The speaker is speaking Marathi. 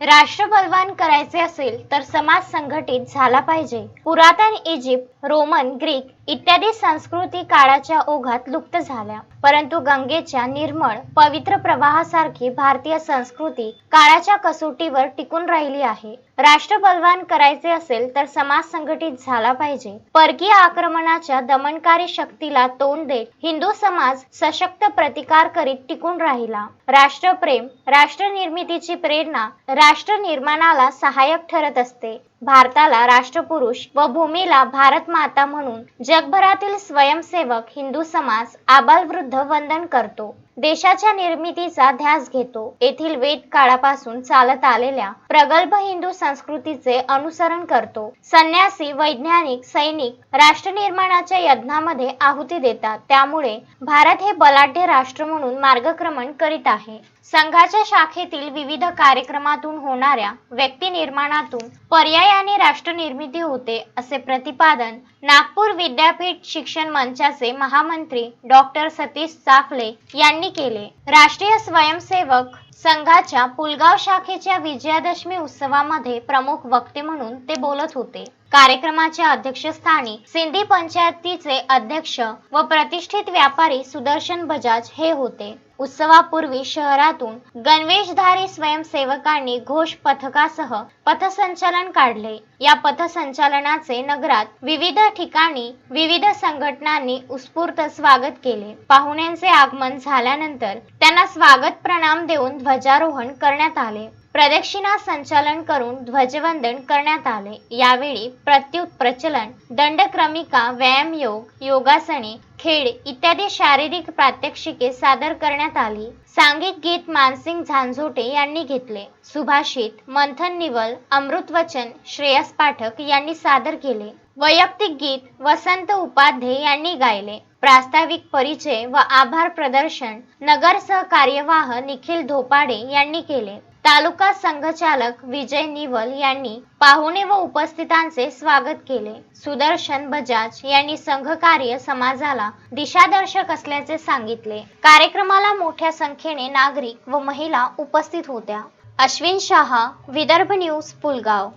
राष्ट्रबलवान करायचे असेल तर समाज संघटित झाला पाहिजे. पुरातन इजिप्त रोमन ग्रीक इत्यादी संस्कृती काळाच्या ओघात लुप्त झाल्या. परंतु गंगेच्या निर्मळ पवित्र प्रवाहासारखी भारतीय संस्कृती काळाच्या कसोटीवर टिकून राहिली आहे. राष्ट्र बलवान करायचे असेल तर समाज संघटित झाला पाहिजे. परकीय आक्रमणाच्या दमनकारी शक्तीला तोंड देत हिंदू समाज सशक्त प्रतिकार करीत टिकून राहिला. राष्ट्रप्रेम राष्ट्र निर्मितीची प्रेरणा राष्ट्र निर्माणाला सहाय्यक ठरत असते. भारताला राष्ट्रपुरुष व भूमीला भारत माता म्हणून जगभरातील स्वयंसेवक हिंदू समाज आबालवृद्ध वंदन करतो. देशाच्या निर्मितीचा ध्यास घेतो. येथील वेद काळापासून चालत आलेल्या प्रगल्भ हिंदू संस्कृतीचे अनुसरण करतो. संन्यासी वैज्ञानिक सैनिक राष्ट्र निर्माणाच्या यज्ञामध्ये आहुती देतात. त्यामुळे भारत हे बलाढ्य राष्ट्र म्हणून मार्गक्रमण करीत आहे. संघाच्या शाखेतील विविध कार्यक्रमातून होणाऱ्या व्यक्ती निर्माणातून पर्यायाने राष्ट्र निर्मिती होते असे प्रतिपादन नागपूर विद्यापीठ शिक्षण मंचाचे महामंत्री डॉक्टर सतीश चाफले यांनी केले. राष्ट्रीय स्वयंसेवक संघाच्या पुलगाव शाखेच्या विजयादशमी उत्सवामध्ये प्रमुख वक्ते म्हणून ते बोलत होते. कार्यक्रमाच्या अध्यक्षस्थानी सिंधी पंचायतीचे अध्यक्ष व प्रतिष्ठित व्यापारी सुदर्शन बजाज हे होते. उत्सवापूर्वी शहरातून गणवेशधारी स्वयंसेवकांनी घोष पथकासह पथसंचलन काढले. या पथसंचलनाचे नगरात विविध ठिकाणी विविध संघटनांनी उत्स्फूर्त स्वागत केले. पाहुण्यांचे आगमन झाल्यानंतर त्यांना स्वागत प्रणाम देऊन ध्वजारोहण करण्यात आले. प्रदक्षिणा संचालन करून ध्वजवंदन करण्यात आले. यावेळी प्रत्युत प्रचलन दंडक्रमिका व्यायाम योग योगासने खेळ इत्यादी शारीरिक प्रात्यक्षिके सादर करण्यात आली. सांघिक गीत मानसिंग झांझोटे यांनी घेतले. सुभाषित मंथन निवल अमृतवचन श्रेयस पाठक यांनी सादर केले. वैयक्तिक गीत वसंत उपाध्ये यांनी गायले. प्रास्ताविक परिचय व आभार प्रदर्शन नगर सहकार्यवाह निखिल धोपाडे यांनी केले. तालुका संघचालक विजय निवल यांनी पाहुणे व उपस्थितांचे स्वागत केले. सुदर्शन बजाज यांनी संघकार्य समाजाला दिशादर्शक असल्याचे सांगितले. कार्यक्रमाला मोठ्या संख्येने नागरिक व महिला उपस्थित होत्या. अश्विन शहा विदर्भ न्यूज पुलगाव.